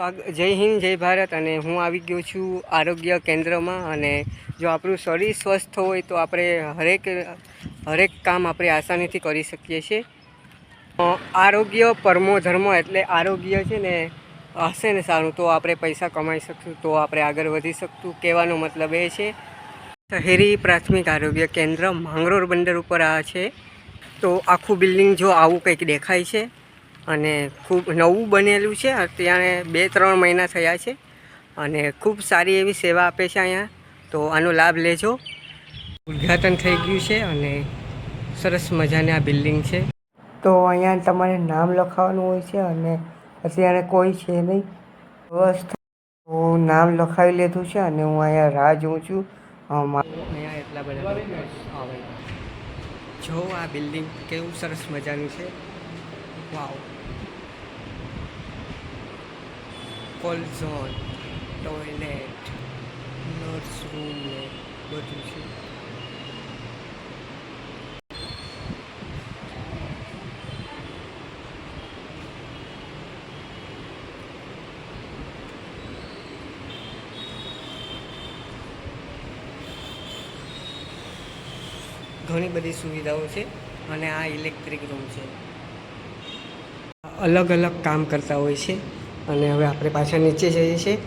જય હિન્દ, જય ભારત અને હું આવી ગયો છું આરોગ્ય કેન્દ્રમાં અને જો આપણું શરીર સ્વસ્થ હોય તો આપણે હરેક હરેક કામ આપણે આસાનીથી કરી શકીએ છીએ. આરોગ્ય પરમો ધર્મ એટલે આરોગ્ય છે ને, હશે ને સારું તો આપણે પૈસા કમાઈ શકશું, તો આપણે આગળ વધી શકશું કહેવાનો મતલબ એ છે. શહેરી પ્રાથમિક આરોગ્ય કેન્દ્ર માંગરોળ બંદર ઉપર આ છે. તો આખું બિલ્ડિંગ જો આવું કંઈક દેખાય છે અને ખૂબ નવું બનેલું છે. અત્યારે બે ત્રણ મહિના થયા છે અને ખૂબ સારી એવી સેવા આપે છે અહીંયા. તો આનો લાભ લેજો. ઉદ્ઘાટન થઈ ગયું છે અને સરસ મજાની આ બિલ્ડિંગ છે. તો અહીંયા તમારે નામ લખાવવાનું હોય છે અને અત્યારે કોઈ છે નહીં. બસ. તો નામ લખાવી લીધું છે અને હું અહીંયા રાહ જોઉં છું. અહીંયા એટલા બધા જો આ બિલ્ડિંગ કેવું સરસ મજાનું છે. વાવ કોલઝોન ટોયલેટ નર્સ રૂમ ને બધું છે. ઘણી બધી સુવિધાઓ છે અને આ ઇલેક્ટ્રિક રૂમ છે. અલગ અલગ કામ કરતા હોય છે અને હવે આપણે પાછા નીચે જઈએ છીએ.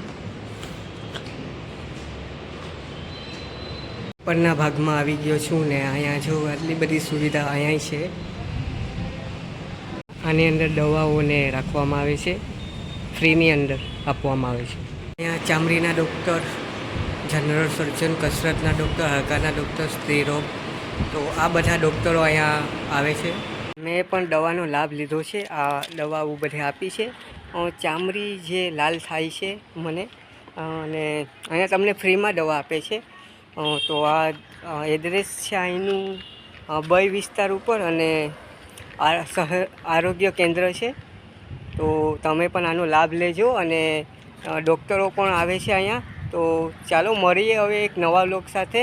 ઉપરના ભાગમાં આવી ગયો છું ને અહીંયા જો આટલી બધી સુવિધા અહીંયા છે. આની અંદર દવાઓને રાખવામાં આવે છે. ફ્રીની અંદર આપવામાં આવે છે. અહીંયા ચામડીના ડૉક્ટર, જનરલ સર્જન, કસરતના ડૉક્ટર, હાડકાના ડૉક્ટર સ્ત્રીરોગ તો આ બધા ડૉક્ટરો અહીંયા આવે છે. મેં પણ દવાનો લાભ લીધો છે. આ દવાઓ બધે આપી છે. ચામડી જે લાલ થાય છે મને અને અહીંયા તમને ફ્રીમાં દવા આપે છે. તો આ એડ્રેસ છે અહીંનું બય વિસ્તાર ઉપર અને આ શહેર, આરોગ્ય કેન્દ્ર છે. તો તમે પણ આનો લાભ લેજો અને ડૉક્ટરો પણ આવે છે અહીંયા. તો ચાલો મળીએ હવે એક નવા લોક સાથે.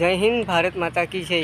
જય હિન્દ, ભારત માતા કી જય.